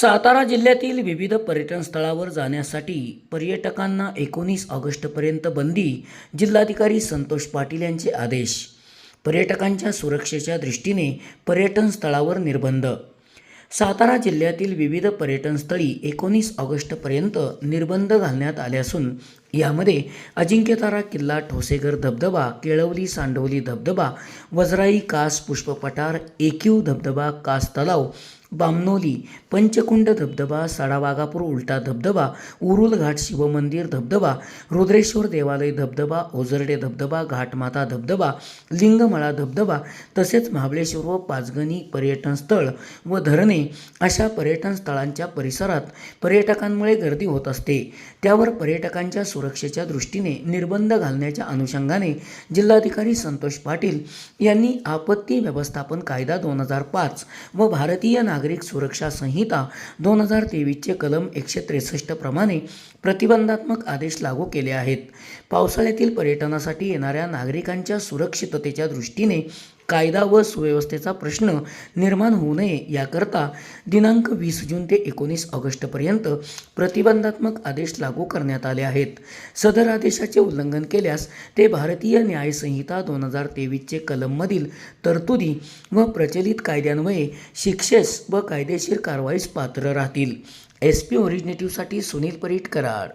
सातारा जिल्ह्यातील विविध पर्यटन स्थळावर जाण्यासाठी पर्यटकांना एकोणीस ऑगस्टपर्यंत बंदी जिल्हाधिकारी संतोष पाटील यांचे आदेश. पर्यटकांच्या सुरक्षेच्या दृष्टीने पर्यटन स्थळावर निर्बंध. सातारा जिल्ह्यातील विविध पर्यटनस्थळी एकोणीस ऑगस्टपर्यंत निर्बंध घालण्यात आले असून यामध्ये अजिंक्यतारा किल्ला ठोसेघर धबधबा केळवली सांडवली धबधबा वजराई कास पुष्पपठार एकीव धबधबा कास तलाव बामनोली पंचकुंड धबधबा साडावागापूर उलटा धबधबा उरुल घाट शिवमंदिर धबधबा रुद्रेश्वर देवालय धबधबा ओझरडे धबधबा घाटमाता धबधबा लिंगमळा धबधबा तसेच महाबळेश्वर व पाचगणी पर्यटन स्थळ व धरणे अशा पर्यटन स्थळांच्या परिसरात पर्यटकांमुळे गर्दी होत असते. त्यावर पर्यटकांच्या सुरक्षेच्या दृष्टीने निर्बंध घालण्याच्या अनुषंगाने जिल्हाधिकारी संतोष पाटील यांनी आपत्ती व्यवस्थापन कायदा दोन हजार पाच व भारतीय नागरिक सुरक्षा संहिता दोन हजार तेवीसचे कलम एकशे त्रेसष्ट प्रमाणे प्रतिबंधात्मक आदेश लागू केले आहेत. पावसाळ्यातील पर्यटनासाठी येणाऱ्या नागरिकांच्या सुरक्षिततेच्या दृष्टीने कायदा व सुव्यवस्थेचा प्रश्न निर्माण होऊ नये याकरता दिनांक वीस जून ते एकोणीस ऑगस्टपर्यंत प्रतिबंधात्मक आदेश लागू करण्यात आले आहेत. सदर आदेशाचे उल्लंघन केल्यास ते भारतीय न्यायसंहिता दोन हजार तेवीसचे कलममधील तरतुदी व प्रचलित कायद्यान्वये शिक्षेस व कायदेशीर कारवाईस पात्र राहतील. एस पी ओरिजिनेटिव्हसाठी सुनील परीट कराड.